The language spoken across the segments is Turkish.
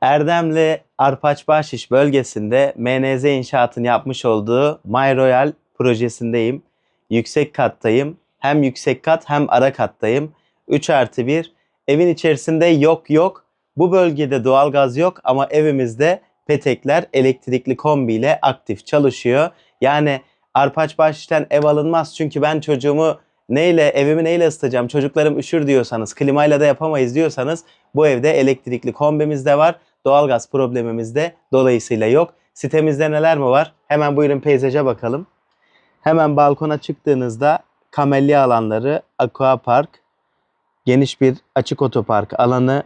Erdemli Arpaç bölgesinde MNZ inşaatını yapmış olduğu My Royal projesindeyim. Yüksek kattayım. Hem yüksek kat hem ara kattayım. 3 artı 1. Evin içerisinde yok yok. Bu bölgede doğalgaz yok ama evimizde petekler elektrikli kombi ile aktif çalışıyor. Yani Arpaç ev alınmaz çünkü ben çocuğumu neyle evimi neyle ısıtacağım çocuklarım üşür diyorsanız klimayla da yapamayız diyorsanız bu evde elektrikli kombimiz de var. Doğalgaz problemimiz de dolayısıyla yok. Sitemizde neler mi var? Hemen buyurun peyzaja bakalım. Hemen balkona çıktığınızda kamelli alanları, aqua park, geniş bir açık otopark alanı,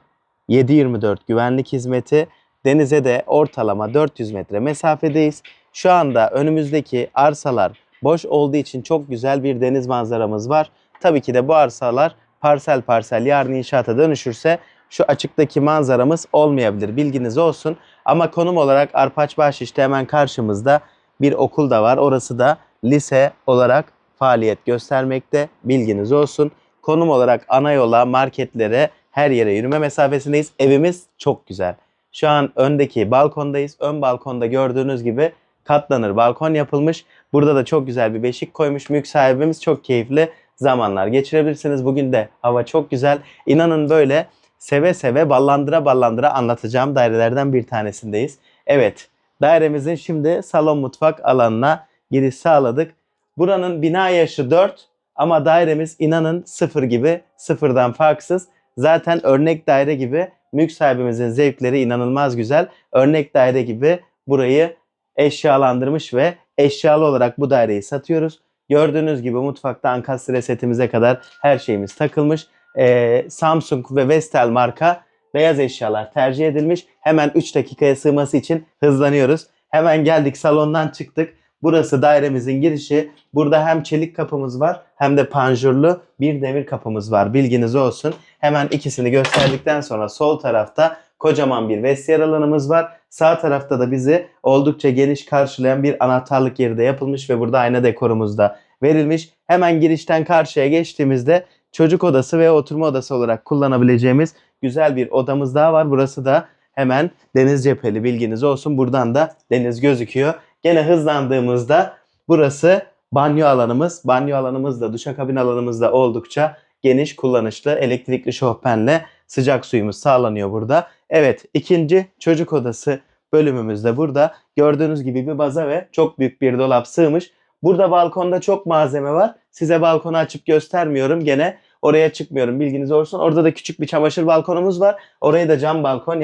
7-24 güvenlik hizmeti, denize de ortalama 400 metre mesafedeyiz. Şu anda önümüzdeki arsalar boş olduğu için çok güzel bir deniz manzaramız var. Tabii ki de bu arsalar parsel parsel yarın inşaata dönüşürse şu açıktaki manzaramız olmayabilir. Bilginiz olsun. Ama konum olarak Arpaç Bahşiş'te hemen karşımızda bir okul da var. Orası da lise olarak faaliyet göstermekte. Bilginiz olsun. Konum olarak ana yola, marketlere, her yere yürüme mesafesindeyiz. Evimiz çok güzel. Şu an öndeki balkondayız. Ön balkonda gördüğünüz gibi katlanır balkon yapılmış. Burada da çok güzel bir beşik koymuş. Mülk sahibimiz çok keyifli zamanlar geçirebilirsiniz. Bugün de hava çok güzel. İnanın böyle seve seve ballandıra ballandıra anlatacağım dairelerden bir tanesindeyiz. Evet, dairemizin şimdi salon mutfak alanına giriş sağladık. Buranın bina yaşı 4 ama dairemiz inanın sıfır gibi, sıfırdan farksız. Zaten örnek daire gibi mülk sahibimizin zevkleri inanılmaz güzel. Örnek daire gibi burayı eşyalandırmış ve eşyalı olarak bu daireyi satıyoruz. Gördüğünüz gibi mutfakta ankastre setimize kadar her şeyimiz takılmış. Ee, Samsung ve Vestel marka beyaz eşyalar tercih edilmiş. Hemen 3 dakikaya sığması için hızlanıyoruz. Hemen geldik salondan çıktık. Burası dairemizin girişi. Burada hem çelik kapımız var hem de panjurlu bir demir kapımız var. Bilginiz olsun. Hemen ikisini gösterdikten sonra sol tarafta kocaman bir vestiyer alanımız var. Sağ tarafta da bizi oldukça geniş karşılayan bir anahtarlık yeri de yapılmış ve burada ayna dekorumuz da verilmiş. Hemen girişten karşıya geçtiğimizde çocuk odası ve oturma odası olarak kullanabileceğimiz güzel bir odamız daha var. Burası da hemen deniz cepheli bilginiz olsun. Buradan da deniz gözüküyor. Gene hızlandığımızda burası banyo alanımız. Banyo alanımız da duşakabin alanımız da oldukça geniş kullanışlı elektrikli şofbenle sıcak suyumuz sağlanıyor burada. Evet ikinci çocuk odası bölümümüz de burada. Gördüğünüz gibi bir baza ve çok büyük bir dolap sığmış. Burada balkonda çok malzeme var. Size balkonu açıp göstermiyorum. Gene oraya çıkmıyorum bilginiz olsun. Orada da küçük bir çamaşır balkonumuz var. Orayı da cam balkon